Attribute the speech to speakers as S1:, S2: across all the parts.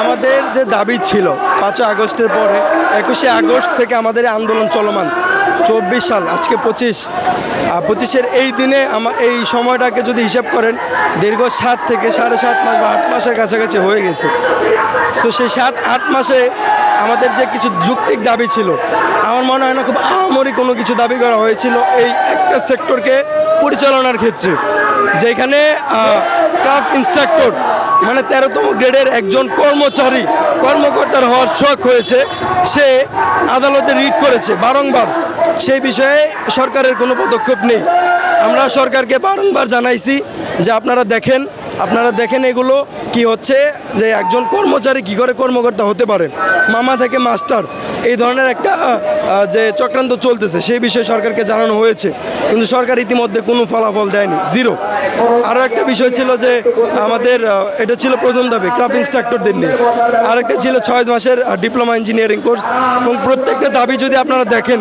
S1: আমাদের যে দাবি ছিল পাঁচই আগস্টের পরে, একুশে আগস্ট থেকে আমাদের আন্দোলন চলমান। চব্বিশ সাল, আজকে পঁচিশ। পঁচিশের এই দিনে আমা, এই সময়টাকে যদি হিসাব করেন, দীর্ঘ সাত থেকে সাড়ে সাত মাস বা আট মাসের কাছাকাছি হয়ে গেছে। তো সেই সাত, আট মাসে আমাদের যে কিছু যুক্তিক দাবি ছিল, আমার মনে হয় না খুব আহামরি কোনো কিছু দাবি করা হয়েছিল এই একটা সেক্টরকে পরিচালনার ক্ষেত্রে। যেখানে ক্রাফট ইনস্ট্রাক্টর মানে তেরোতম গ্রেডের একজন কর্মচারী, কর্মকর্তার হওয়ার শখ হয়েছে। সে আদালতে রিট করেছে বারংবার। সেই বিষয়ে সরকারের কোনো পদক্ষেপ নেই। আমরা সরকারকে বারংবার জানাইছি যে আপনারা দেখেন আপনারা দেখেন এগুলো কি হচ্ছে, যে একজন কর্মচারী কি করে কর্মকর্তা হতে পারে। মামা থেকে মাস্টার এই ধরনের একটা যে চক্রান্ত চলতেছে, সেই বিষয়ে সরকারকে জানানো হয়েছে। কিন্তু সরকার ইতিমধ্যে কোনো ফলাফল দেয়নি জিরো আরও একটা বিষয় ছিল যে, আমাদের এটা ছিল প্রথম দাবি ক্রাফ ইনস্ট্রাক্টরদের নিয়ে। আরেকটা ছিল ছয় মাসের ডিপ্লোমা ইঞ্জিনিয়ারিং কোর্স এবং প্রত্যেকটা দাবি যদি আপনারা দেখেন,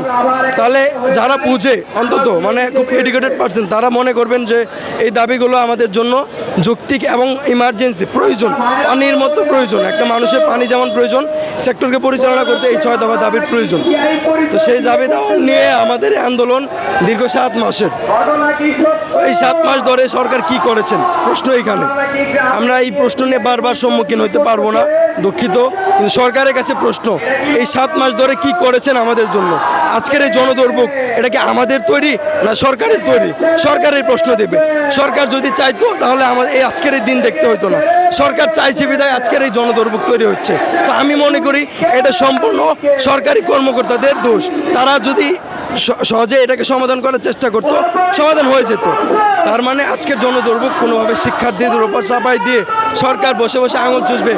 S1: তাহলে যারা বুঝে, অন্তত মানে খুব এডুকেটেড পার্সন তারা মনে করবেন যে, এই দাবিগুলো আমাদের জন্য যৌক্তিক এবং ইমার্জেন্সি প্রয়োজন পানির মতো প্রয়োজন। একটা মানুষের পানি যেমন প্রয়োজন সেক্টরকে পরিচালনা করতে এই ছয় দফা দাবির প্রয়োজন। তো সেই দাবি দাওয়া নিয়ে আমাদের আন্দোলন দীর্ঘ সাত মাসের। এই সাত মাস ধরে সরকার কি করেছেন? প্রশ্ন এখানে। আমরা এই প্রশ্ন নিয়ে বারবার সম্মুখীন হতে পারব না, দুঃখিত। কিন্তু সরকারের কাছে প্রশ্ন, এই সাত মাস ধরে কি করেছেন আমাদের জন্য? আজকের এই জনদুর্ভোগ, এটা কি আমাদের তৈরি না সরকারের তৈরি? সরকারের প্রশ্ন দেবে। সরকার যদি চাইতো, তাহলে আমাদের এই আজকের এই দিন দেখতে হতো না। সরকার চাইছে বিধায় আজকের এই জনদুর্ভোগ তৈরি হচ্ছে। তো আমি মনে করি, এটা সম্পূর্ণ সরকারি কর্মকর্তাদের দোষ। তারা যদি সহজে এটাকে সমাধান করার চেষ্টা করতো, সমাধান হয়ে যেত। তার মানে আজকের জনদুর্ভোগ কোনোভাবে শিক্ষার্থীদের উপর চাপাই দিয়ে সরকার বসে বসে আঙুল চুষবে,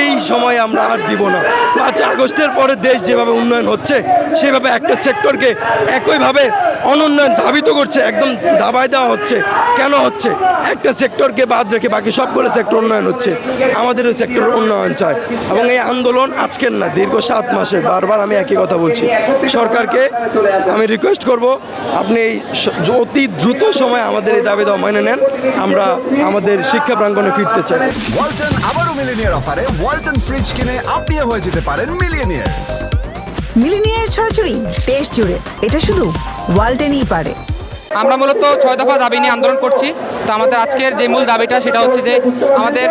S1: এই সময় আমরা আর দিব না। পাঁচ আগস্টের পরে দেশ যেভাবে উন্নয়ন হচ্ছে, সেভাবে একটা সেক্টরকে একইভাবে অনুন্নয়ন ধাবিত করছে, একদম দাবায় দেওয়া হচ্ছে। কেন হচ্ছে? একটা সেক্টরকে বাদ রেখে বাকি সবগুলো সেক্টর উন্নয়ন হচ্ছে। আমাদের ওই সেক্টর উন্নয়ন চায় এবং এই আন্দোলন আজকের না, দীর্ঘ সাত মাসের বারবার আমি একই কথা বলছি। সরকারকে আমি রিকোয়েস্ট করব, আপনি এই অতি দ্রুত সময় আমাদের এই দাবি দেওয়া মেনে নেন। আমরা আমাদের শিক্ষা প্রাঙ্গণে ফিরতে চাই।
S2: ওয়ালটন আবারও মিলিনিয়ার অফারে ওয়ালটন ফ্রিজ কিনে আপনিও হয়ে যেতে পারেন মিলিয়নিয়ার।
S3: মিলিনিয়ার ছড়াছড়ি দেশ জুড়ে। এটা শুধু ওয়ার্ল্ডেনই পারে।
S4: আমরা মূলত ছয় দফা দাবি নিয়ে আন্দোলন করছি। তো আমাদের আজকের যে মূল দাবিটা সেটা হচ্ছে যে আমাদের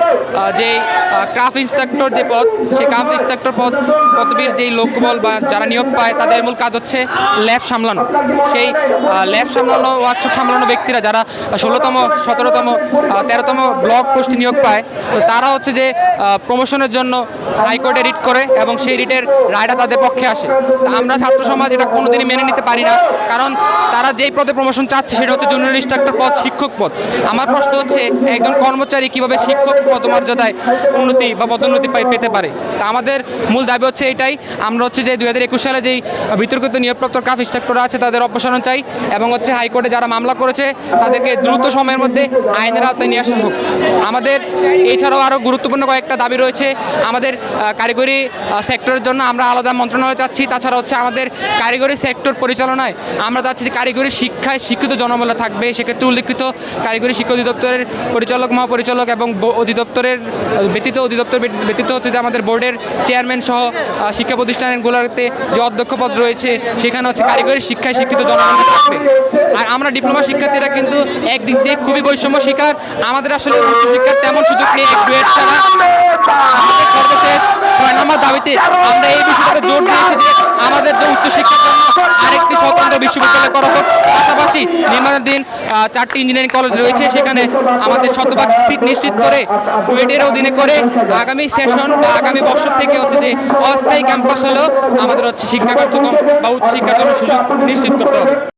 S4: যে ক্রাফট ইন্সট্রাক্টর যে পদ, সেই ক্রাফট ইন্সট্রাক্টর পদ, পদবীর যেই লোকবল বা যারা নিয়োগ পায় তাদের মূল কাজ হচ্ছে ল্যাব সামলানো। সেই ল্যাব সামলানো ওয়ার্কশপ সামলানো ব্যক্তিরা যারা ষোলোতম, সতেরোতম তেরোতম ব্লক পোস্টে নিয়োগ পায়, তো তারা হচ্ছে যে প্রমোশনের জন্য হাইকোর্টে রিট করে এবং সেই রিটের রায়টা তাদের পক্ষে আসে। তা আমরা ছাত্র সমাজ এটা কোনোদিনই মেনে নিতে পারি না, কারণ তারা যেই পদে প্রমোশন চাচ্ছে সেটা হচ্ছে জুনিয়র ইনস্ট্রাক্টর পদ, শিক্ষক পদ। আমার প্রশ্ন হচ্ছে, একজন কর্মচারী কীভাবে শিক্ষক পদমর্যাদায় উন্নতি বা পদোন্নতি পেতে পারে? তা আমাদের মূল দাবি হচ্ছে এটাই। আমরা হচ্ছে যে দুই হাজার একুশ সালে যেই বিতর্কিত নিয়োগপ্রাপ্ত কাফ ইনস্ট্রাক্টর আছে, তাদের অপসারণ চাই এবং হচ্ছে হাইকোর্টে যারা মামলা করেছে, তাদেরকে দ্রুত সময়ের মধ্যে আইনের আওতায় নিয়ে আসা হোক। আমাদের এছাড়াও আরও গুরুত্বপূর্ণ কয়েকটা দাবি রয়েছে। আমাদের কারিগরি সেক্টরের জন্য আমরা আলাদা মন্ত্রণালয় চাচ্ছি তাছাড়া হচ্ছে আমাদের কারিগরি সেক্টর পরিচালনায় আমরা চাচ্ছি কারিগরি শিক্ষায় শিক্ষিত জনবল থাকবে। সেক্ষেত্রে উল্লেখিত কারিগরি শিক্ষা অধিদপ্তরের পরিচালক, মহাপরিচালক এবং অধিদপ্তরের, ব্যতীত অধিদপ্তর ব্যতীত- হচ্ছে যে আমাদের বোর্ডের চেয়ারম্যান সহ শিক্ষা প্রতিষ্ঠানগুলোতে যে অধ্যক্ষ পদ রয়েছে, সেখানে হচ্ছে কারিগরি শিক্ষায় শিক্ষিত জনগণ থাকবে। আর আমরা ডিপ্লোমা শিক্ষার্থীরা কিন্তু একদিক দিয়ে খুবই বৈষম্য শিকার। আমাদের আসলে উচ্চশিক্ষার তেমন সুযোগ নেই, এক ছাড়া। আমাদের সর্বশেষ ছয় নম্বর দাবিতে আমরা এই বিষয়টাকে জোর দিয়েছি যে আমাদের যে উচ্চশিক্ষার জন্য আরেকটি স্বতন্ত্র বিশ্ববিদ্যালয় করা হোক। পাশাপাশি নির্মাণাধীন চারটি ইঞ্জিনিয়ারিং কলেজ রয়েছে। সেখানে আমাদের শতভাগ সিট নিশ্চিত করে কুয়েটের অধীনে করে আগামী সেশন বা আগামী বছর থেকে হচ্ছে যে অস্থায়ী ক্যাম্পাস হলেও আমাদের হচ্ছে শিক্ষা কার্যক্রম বা উচ্চ শিক্ষার জন্য সুযোগ নিশ্চিত করতে হবে।